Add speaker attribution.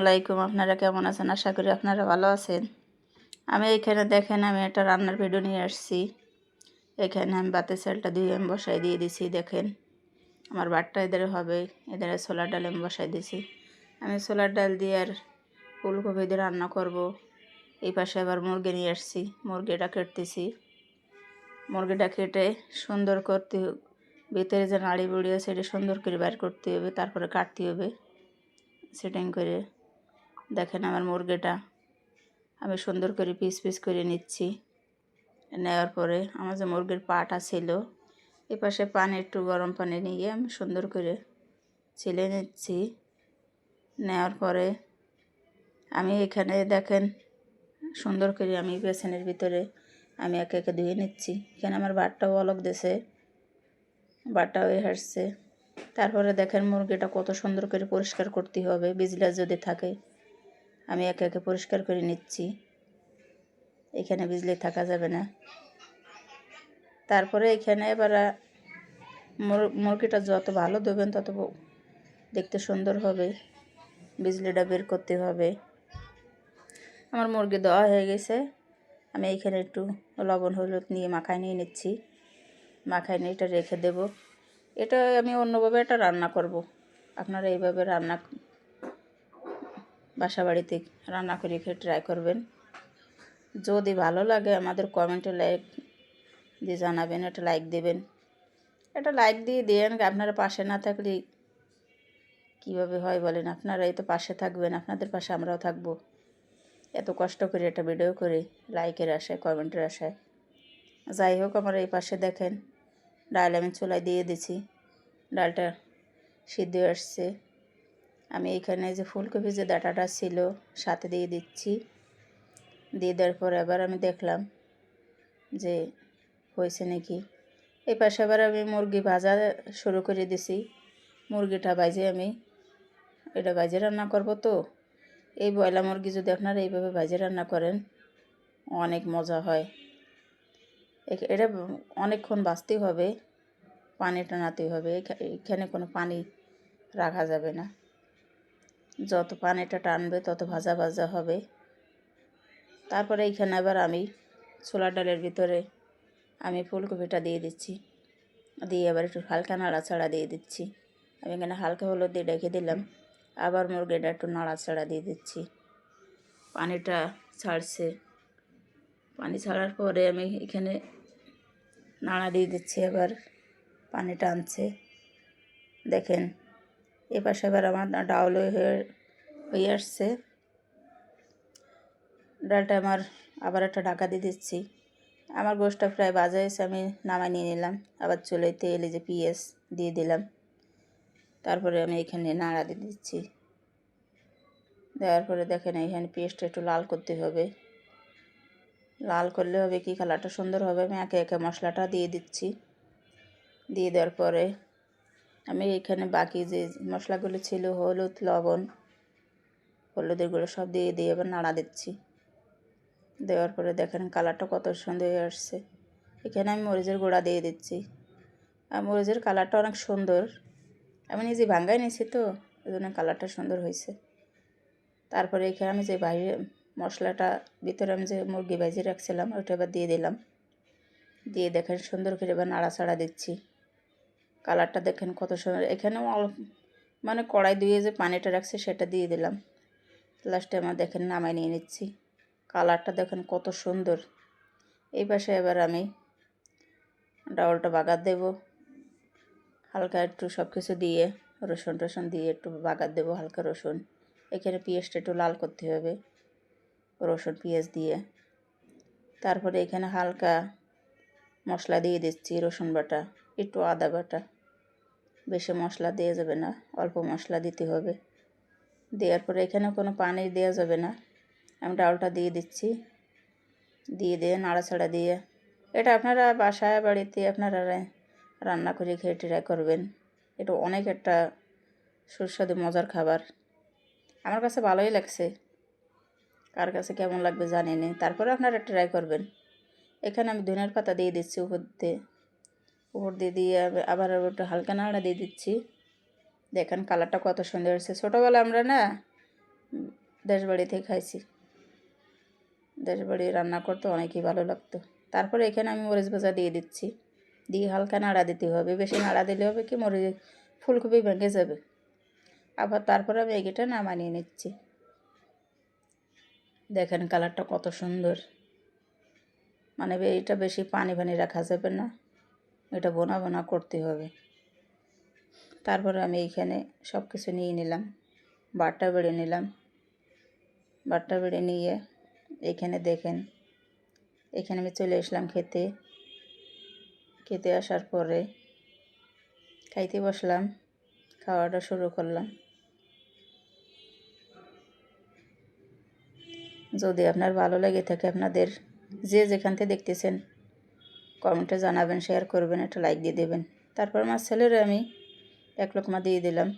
Speaker 1: আলাইকুম আপনারা কেমন আছেন? আশা করি আপনারা ভালো আছেন। আমি এখানে দেখেন, আমি একটা রান্নার ভিডিও নিয়ে আসছি। এখানে আমি বাতের চালটা দিয়ে আমি বসাই দিয়ে দিছি, দেখেন। আমার বাটটা এদের হবে, এদের সোলার ডাল আমি বসাই দিছি। আমি সোলার ডাল দিয়ে আর ফুলকপি দিয়ে রান্না করব। এই পাশে আবার মুরগি নিয়ে আসছি, মুরগিটা কেটতেছি। মুরগিটা কেটে সুন্দর করতে ভিতরে যে নাড়ি বুড়ি আছে, এটা সুন্দর করে বের করতে হবে, তারপরে কাটতে হবে। সেটিং করে দেখেন আমার মুরগিটা। আমি সুন্দর করে পিস পিস করে নিচ্ছি। নেওয়ার পরে আমার যে মুরগির পাটা ছিল, এ পাশে পানি, একটু গরম পানি নিয়ে আমি সুন্দর করে ছিলে নিচ্ছি। নেওয়ার পরে আমি এখানে দেখেন, সুন্দর করে আমি বেসনের ভিতরে আমি একে একে ধুয়ে নিচ্ছি। এখানে আমার বাটটাও অলগ দেশে বাটটা হয়ে হাসছে তারপরে দেখেন মুরগিটা কত সুন্দর করে পরিষ্কার করতে হবে, বিজলা যদি থাকে। আমি একে একে পরিষ্কার করে নিচ্ছি। এখানে বিজলি থাকা যাবে না। তারপরে এখানে এবার মুরগিটা যত ভালো দেবেন তত দেখতে সুন্দর হবে। বিজলিটা বের করতে হবে। আমার মুরগি দেওয়া হয়ে গেছে। আমি এইখানে একটু লবণ, হলুদ নিয়ে মাখায় নিয়ে নিচ্ছি। মাখায় নিয়ে এটা রেখে দেবো। এটা আমি অন্যভাবে এটা রান্না করব। আপনারা এইভাবে রান্না বাসা বাড়িতে রান্না করে খেয়ে ট্রাই করবেন। যদি ভালো লাগে আমাদের কমেন্টে লাইক দিয়ে জানাবেন, একটা লাইক দেবেন। এটা লাইক দিয়ে দেন আপনারা পাশে না থাকলে কীভাবে হয় বলেন? আপনারা এই তো পাশে থাকবেন, আপনাদের পাশে আমরাও থাকব। এত কষ্ট করে একটা ভিডিও করে লাইকের আশায় কমেন্টের আশায়। যাই হোক, আমার এই পাশে দেখেন। ডাল আমি চুলায় দিয়ে দিছি। ডালটা সিদ্ধ আসছে। আমি এখানে যে ফুলকপি যে ডাটাটা ছিল, সাথে দিয়ে দিচ্ছি। দিয়ে দেওয়ার পর এবার আমি দেখলাম যে হয়েছে নাকি। এই পাশে আবার আমি মুরগি ভাজা শুরু করে দিছি। মুরগিটা বাজে আমি। এটা বাজে রান্না করব তো। এই বয়লা মুরগি যদি আপনারা এইভাবে বাজে রান্না করেন, অনেক মজা হয়। এটা অনেকক্ষণ বাঁচতেই হবে পানি টানাতে হবে। এখানে কোনো পানি রাখা যাবে না। যত পানিটা টানবে, তত ভাজা ভাজা হবে। তারপরে এইখানে আবার আমি ছোলার ডালের ভিতরে আমি ফুলকপিটা দিয়ে দিচ্ছি। দিয়ে আবার একটু হালকা নাড়াচাড়া দিয়ে দিচ্ছি। আমি এখানে হালকা হলুদ দিয়ে ডেকে দিলাম। আবার মুরগিটা একটু নাড়াচাড়া দিয়ে দিচ্ছি। পানিটা ছাড়ছে। পানি ছাড়ার পরে আমি এখানে নাড়া দিয়ে দিচ্ছি। আবার পানি টানছে দেখেন এ পাশে এবার আমার ডাউল হয়ে হয়ে আসছে। ডালটা আমার আবার একটা ঢাকা দিয়ে দিচ্ছি। আমার গোষ্ঠটা প্রায় বাজা এসে আমি নামাই নিয়ে নিলাম। আবার চলে তেল যে পিঁয়াজ দিয়ে দিলাম। তারপরে আমি এখানে নাড়া দিয়ে দিচ্ছি। দেওয়ার পরে দেখেন এখানে পেস্টটা একটু লাল করতে হবে। লাল করলে হবে কি, কালারটা সুন্দর হবে। আমি একে একে মশলাটা দিয়ে দিচ্ছি। দিয়ে দেওয়ার পরে আমি এখানে বাকি যে মশলাগুলো ছিল, হলুদ, লবণ, হলুদের গুঁড়ো সব দিয়ে দিয়ে এবার নাড়া দিচ্ছি। দেওয়ার পরে দেখেন কালারটা কত সুন্দর হয়ে আসছে। এখানে আমি মরিচের গুঁড়া দিয়ে দিচ্ছি। আর মরিচের কালারটা অনেক সুন্দর। আমি নিজে ভাঙ্গাই নিয়েছি তো এই জন্য কালারটা সুন্দর হয়েছে। তারপরে এখানে আমি যে বাইরে মশলাটা, ভিতরে আমি যে মুরগি ভাজিয়ে রাখছিলাম ওইটা এবার দিয়ে দিলাম। দিয়ে দেখেন সুন্দর করে এবার নাড়া নাড়াচাড়া দিচ্ছি। কালারটা দেখেন কত সুন্দর। এখানেও মানে কড়াই ধুয়ে যে পানিটা রাখছে সেটা দিয়ে দিলাম। লাস্টে আমার দেখেন নামাই নিয়ে নিচ্ছি। কালারটা দেখেন কত সুন্দর। এই পাশে এবার আমি ডাউলটা বাগার দেব। হালকা একটু সব কিছু দিয়ে, রসুন টসুন দিয়ে একটু বাগার দেবো, হালকা রসুন। এখানে পেঁয়াজটা একটু লাল করতে হবে, রসুন, পেঁয়াজ দিয়ে। তারপরে এখানে হালকা মশলা দিয়ে দিচ্ছি রসুন বাটা, একটু আদা বাটা। বেশি মশলা দেওয়া যাবে না, অল্প মশলা দিতে হবে। দেওয়ার পরে এখানে কোনো পানি দেওয়া যাবে না। আমি ডালটা দিয়ে দিচ্ছি। দিয়ে দিয়ে নাড়াচাড়া দিয়ে। এটা আপনারা বাসায়, বাড়িতে আপনারা রান্না করে খেয়ে ট্রাই করবেন। এটা অনেক একটা সুস্বাদু, মজার খাবার। আমার কাছে ভালোই লাগছে। কার কাছে কেমন লাগবে জানি না। তারপরে আপনারা ট্রাই করবেন। এখানে আমি ধনের পাতা দিয়ে দিচ্ছি উপর দিয়ে। উপর দিয়ে দিয়ে আবার একটু হালকা নাড়া দিয়ে দিচ্ছি। দেখেন কালারটা কত সুন্দর হয়েছে। ছোটোবেলা আমরা না উম, দেশ বাড়িতে খাইছি। দেশবাড়ি রান্না করতে অনেকই ভালো লাগতো। তারপরে এখানে আমি মরিচ ভাজা দিয়ে দিচ্ছি। দিয়ে হালকা নাড়া দিতে হবে। বেশি নাড়া দিলে হবে কি মরিচ ফুলকপি ভেঙে যাবে। আবার তারপরে আমি এগিটা নামানিয়ে নিচ্ছি। দেখেন কালারটা কত সুন্দর। মানে এটা বেশি পানি পানি রাখা যাবে না। এটা বোনা বোনা করতে হবে। তারপরে আমি এইখানে সব কিছু নিয়ে নিলাম। বাটটা বেড়ে নিলাম। বাটটা বেড়ে নিয়ে এইখানে দেখেন, এখানে আমি চলে আসলাম খেতে। খেতে আসার পরে খাইতে বসলাম, খাওয়াটা শুরু করলাম। যদি আপনার ভালো লেগে থাকে, আপনাদের যে যেখান থেকে দেখতেছেন কমেন্টে জানাবেন শেয়ার করবেন, একটা লাইক দিয়ে দেবেন। তারপর আমার ছেলেরে আমি এক লোকমা দিয়ে দিলাম।